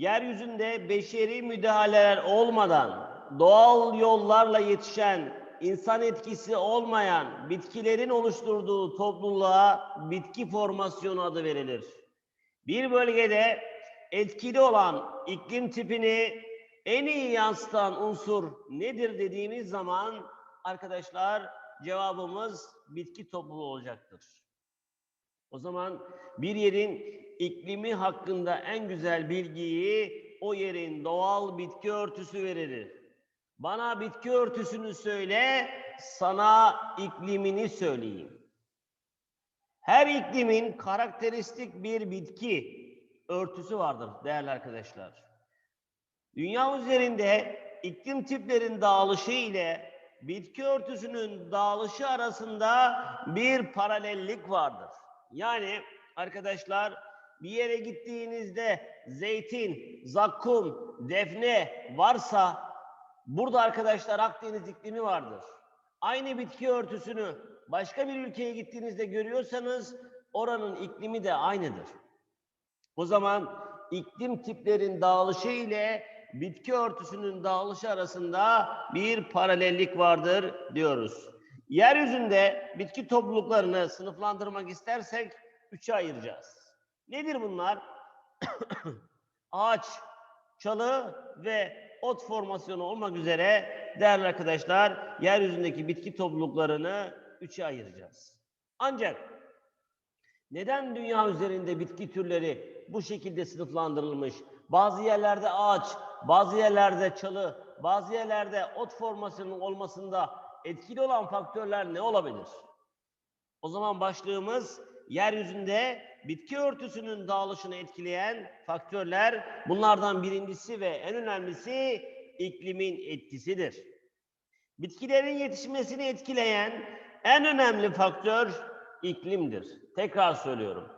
yeryüzünde beşeri müdahaleler olmadan doğal yollarla yetişen, insan etkisi olmayan bitkilerin oluşturduğu topluluğa bitki formasyonu adı verilir. Bir bölgede etkili olan iklim tipini en iyi yansıtan unsur nedir dediğimiz zaman arkadaşlar cevabımız bitki topluluğu olacaktır. O zaman bir yerin iklimi hakkında en güzel bilgiyi o yerin doğal bitki örtüsü verir. Bana bitki örtüsünü söyle, sana iklimini söyleyeyim. Her iklimin karakteristik bir bitki örtüsü vardır değerli arkadaşlar. Dünya üzerinde iklim tiplerin dağılışı ile bitki örtüsünün dağılışı arasında bir paralellik vardır. Yani arkadaşlar bir yere gittiğinizde zeytin, zakkum, defne varsa burada arkadaşlar Akdeniz iklimi vardır. Aynı bitki örtüsünü başka bir ülkeye gittiğinizde görüyorsanız oranın iklimi de aynıdır. O zaman iklim tiplerin dağılışı ile bitki örtüsünün dağılışı arasında bir paralellik vardır diyoruz. Yeryüzünde bitki topluluklarını sınıflandırmak istersek üçe ayıracağız. Nedir bunlar? Ağaç, çalı ve ot formasyonu olmak üzere değerli arkadaşlar yeryüzündeki bitki topluluklarını üçe ayıracağız. Ancak neden dünya üzerinde bitki türleri bu şekilde sınıflandırılmış? Bazı yerlerde ağaç, bazı yerlerde çalı, bazı yerlerde ot formasyonunun olmasında etkili olan faktörler ne olabilir? O zaman başlığımız yeryüzünde bitki örtüsünün dağılışını etkileyen faktörler. Bunlardan birincisi ve en önemlisi iklimin etkisidir. Bitkilerin yetişmesini etkileyen en önemli faktör iklimdir. Tekrar söylüyorum.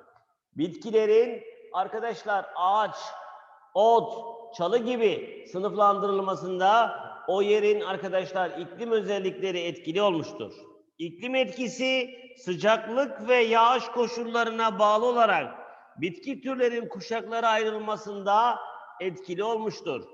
Bitkilerin arkadaşlar ağaç, ot, çalı gibi sınıflandırılmasında o yerin arkadaşlar iklim özellikleri etkili olmuştur. İklim etkisi sıcaklık ve yağış koşullarına bağlı olarak bitki türlerin kuşaklara ayrılmasında etkili olmuştur.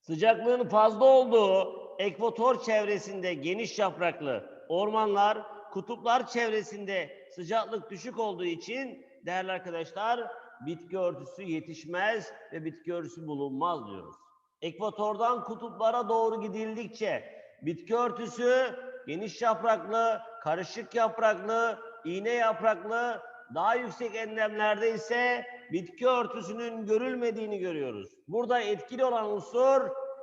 Sıcaklığın fazla olduğu ekvator çevresinde geniş yapraklı ormanlar, kutuplar çevresinde sıcaklık düşük olduğu için değerli arkadaşlar bitki örtüsü yetişmez ve bitki örtüsü bulunmaz diyoruz. Ekvatordan kutuplara doğru gidildikçe bitki örtüsü geniş yapraklı, karışık yapraklı, iğne yapraklı, daha yüksek enlemlerde ise bitki örtüsünün görülmediğini görüyoruz. Burada etkili olan unsur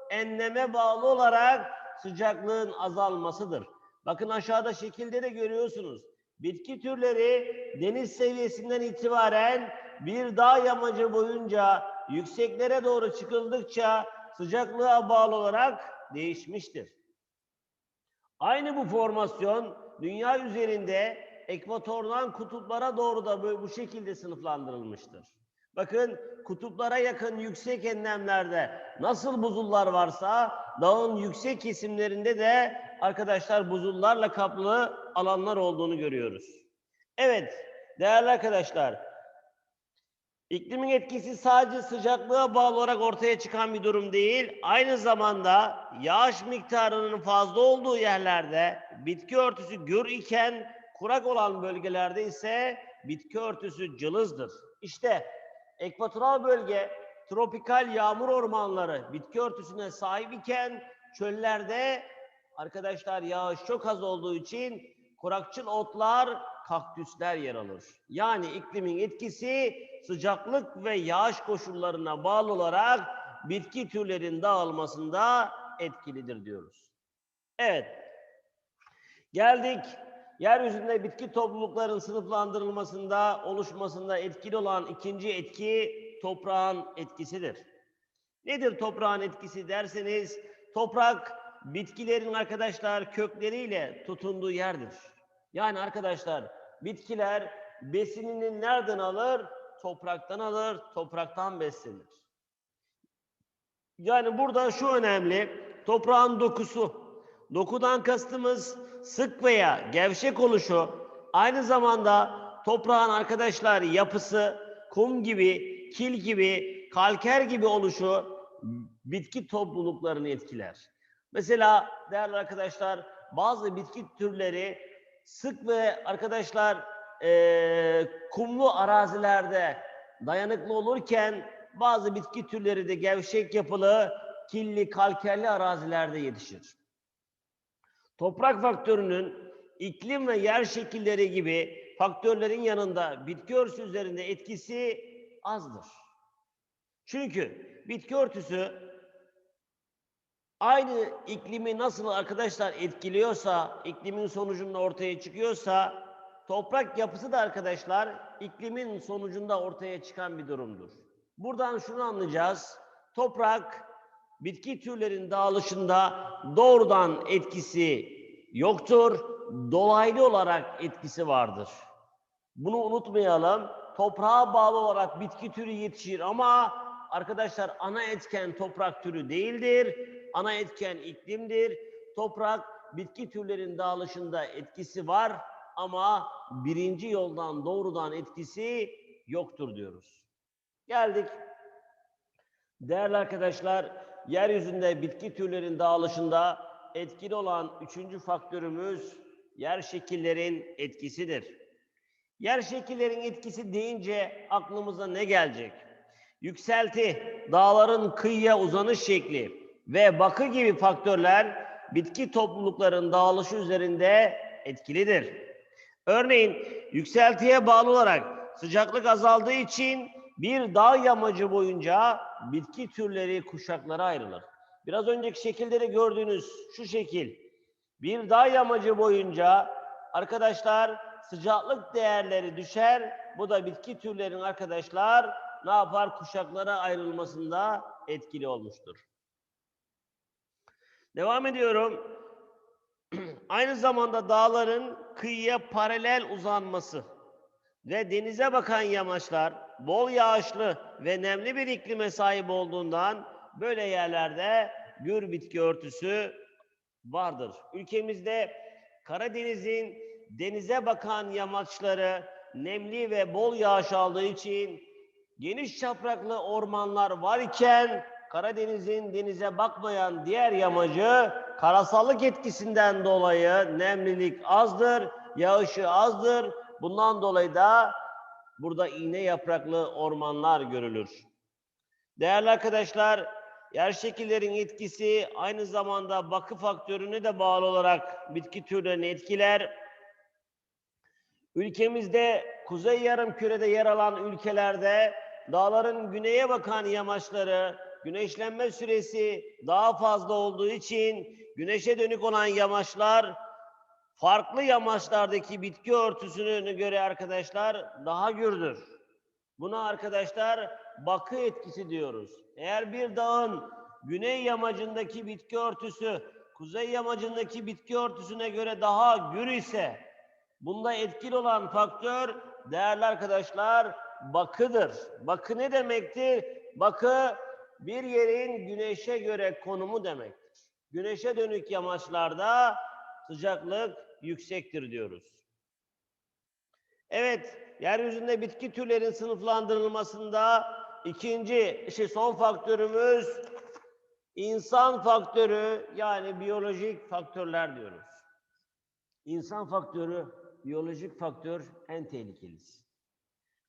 enleme bağlı olarak sıcaklığın azalmasıdır. Bakın aşağıda şekilde de görüyorsunuz. Bitki türleri deniz seviyesinden itibaren bir dağ yamacı boyunca yükseklere doğru çıkıldıkça sıcaklığa bağlı olarak değişmiştir. Aynı bu formasyon dünya üzerinde ekvatordan kutuplara doğru da böyle bu şekilde sınıflandırılmıştır. Bakın kutuplara yakın yüksek enlemlerde nasıl buzullar varsa dağın yüksek kesimlerinde de arkadaşlar buzullarla kaplı alanlar olduğunu görüyoruz. Evet değerli arkadaşlar iklimin etkisi sadece sıcaklığa bağlı olarak ortaya çıkan bir durum değil. Aynı zamanda yağış miktarının fazla olduğu yerlerde bitki örtüsü gür iken kurak olan bölgelerde ise bitki örtüsü cılızdır. İşte ekvatoral bölge tropikal yağmur ormanları bitki örtüsüne sahip iken çöllerde arkadaşlar yağış çok az olduğu için kurakçıl otlar, kaktüsler yer alır. Yani iklimin etkisi sıcaklık ve yağış koşullarına bağlı olarak bitki türlerin dağılmasında etkilidir diyoruz. Evet. Geldik yeryüzünde bitki toplulukların sınıflandırılmasında, oluşmasında etkili olan ikinci etki toprağın etkisidir. Nedir toprağın etkisi derseniz, toprak bitkilerin arkadaşlar kökleriyle tutunduğu yerdir. Yani arkadaşlar bitkiler besinini nereden alır? Topraktan alır, topraktan beslenir. Yani burada şu önemli, toprağın dokusu. Dokudan kastımız sık veya gevşek oluşu, aynı zamanda toprağın arkadaşlar yapısı, kum gibi, kil gibi kalker gibi oluşu bitki topluluklarını etkiler. Mesela değerli arkadaşlar bazı bitki türleri sık ve arkadaşlar eee, kumlu arazilerde dayanıklı olurken bazı bitki türleri de gevşek yapılı, killi, kalkerli arazilerde yetişir. Toprak faktörünün iklim ve yer şekilleri gibi faktörlerin yanında bitki örtüsü üzerinde etkisi azdır. Çünkü bitki örtüsü aynı iklimi nasıl arkadaşlar etkiliyorsa, iklimin sonucunda ortaya çıkıyorsa, toprak yapısı da arkadaşlar iklimin sonucunda ortaya çıkan bir durumdur. Buradan şunu anlayacağız. Toprak bitki türlerin dağılışında doğrudan etkisi yoktur. Dolaylı olarak etkisi vardır. Bunu unutmayalım. Toprağa bağlı olarak bitki türü yetişir ama arkadaşlar ana etken toprak türü değildir. Ana etken iklimdir. Toprak bitki türlerin dağılışında etkisi var ama birinci yoldan doğrudan etkisi yoktur diyoruz. Geldik. Değerli arkadaşlar, yeryüzünde bitki türlerin dağılışında etkili olan üçüncü faktörümüz yer şekillerin etkisidir. Yer şekillerin etkisi deyince aklımıza ne gelecek? Yükselti, dağların kıyıya uzanış şekli ve bakı gibi faktörler bitki toplulukların dağılışı üzerinde etkilidir. Örneğin yükseltiye bağlı olarak sıcaklık azaldığı için bir dağ yamacı boyunca bitki türleri kuşaklara ayrılır. Biraz önceki şekilde gördüğünüz şu şekil. Bir dağ yamacı boyunca arkadaşlar sıcaklık değerleri düşer. Bu da bitki türlerin arkadaşlar ne yapar? Kuşaklara ayrılmasında etkili olmuştur. Devam ediyorum. Aynı zamanda dağların kıyıya paralel uzanması ve denize bakan yamaçlar bol yağışlı ve nemli bir iklime sahip olduğundan böyle yerlerde gür bitki örtüsü vardır. Ülkemizde Karadeniz'in denize bakan yamaçları nemli ve bol yağış aldığı için geniş yapraklı ormanlar var iken Karadeniz'in denize bakmayan diğer yamacı karasallık etkisinden dolayı nemlilik azdır, yağışı azdır. Bundan dolayı da burada iğne yapraklı ormanlar görülür. Değerli arkadaşlar, yer şekillerin etkisi aynı zamanda bakı faktörüne de bağlı olarak bitki türlerini etkiler. Ülkemizde kuzey yarım kürede yer alan ülkelerde dağların güneye bakan yamaçları güneşlenme süresi daha fazla olduğu için güneşe dönük olan yamaçlar farklı yamaçlardaki bitki örtüsüne göre arkadaşlar daha gürdür. Buna arkadaşlar bakı etkisi diyoruz. Eğer bir dağın güney yamacındaki bitki örtüsü kuzey yamacındaki bitki örtüsüne göre daha gür ise bunda etkili olan faktör değerli arkadaşlar bakıdır. Bakı ne demektir? Bakı bir yerin güneşe göre konumu demektir. Güneşe dönük yamaçlarda sıcaklık yüksektir diyoruz. Evet, yeryüzünde bitki türlerin sınıflandırılmasında ikinci, şey son faktörümüz insan faktörü yani biyolojik faktörler diyoruz. İnsan faktörü, biyolojik faktör en tehlikelisi.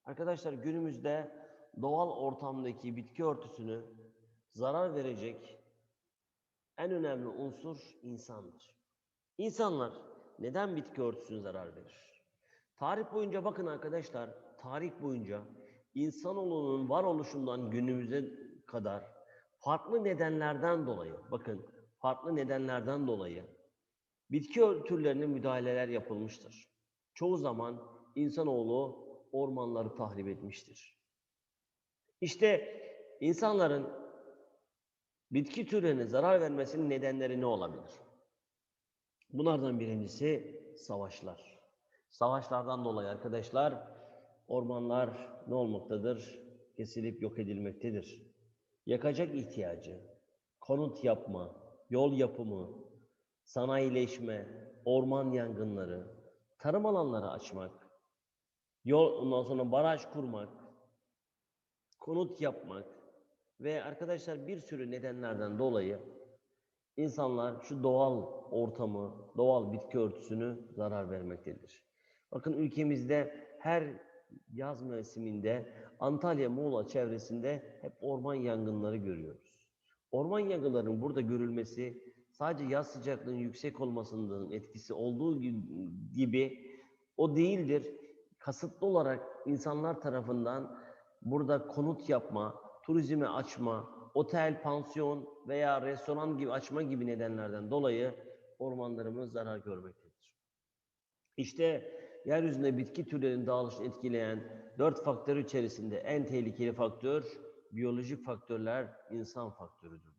Arkadaşlar günümüzde doğal ortamdaki bitki örtüsünü zarar verecek en önemli unsur insandır. İnsanlar neden bitki örtüsüne zarar verir? Tarih boyunca bakın arkadaşlar, tarih boyunca insanoğlunun varoluşundan günümüze kadar farklı nedenlerden dolayı, bakın farklı nedenlerden dolayı bitki türlerine müdahaleler yapılmıştır. Çoğu zaman insanoğlu ormanları tahrip etmiştir. İşte insanların bitki türlerine zarar vermesinin nedenleri ne olabilir? Bunlardan birincisi savaşlar. Savaşlardan dolayı arkadaşlar ormanlar ne olmaktadır? Kesilip yok edilmektedir. Yakacak ihtiyacı, konut yapma, yol yapımı, sanayileşme, orman yangınları, tarım alanları açmak, yol ondan sonra baraj kurmak, konut yapmak, Ve arkadaşlar bir sürü nedenlerden dolayı insanlar şu doğal ortamı, doğal bitki örtüsünü zarar vermektedir. Bakın ülkemizde her yaz mevsiminde Antalya, Muğla çevresinde hep orman yangınları görüyoruz. Orman yangınlarının burada görülmesi sadece yaz sıcaklığının yüksek olmasının etkisi olduğu gi- gibi o değildir. Kasıtlı olarak insanlar tarafından burada konut yapma, turizme açma, otel, pansiyon veya restoran gibi açma gibi nedenlerden dolayı ormanlarımız zarar görmektedir. İşte yeryüzünde bitki türlerinin dağılışını etkileyen dört faktör içerisinde en tehlikeli faktör biyolojik faktörler insan faktörüdür.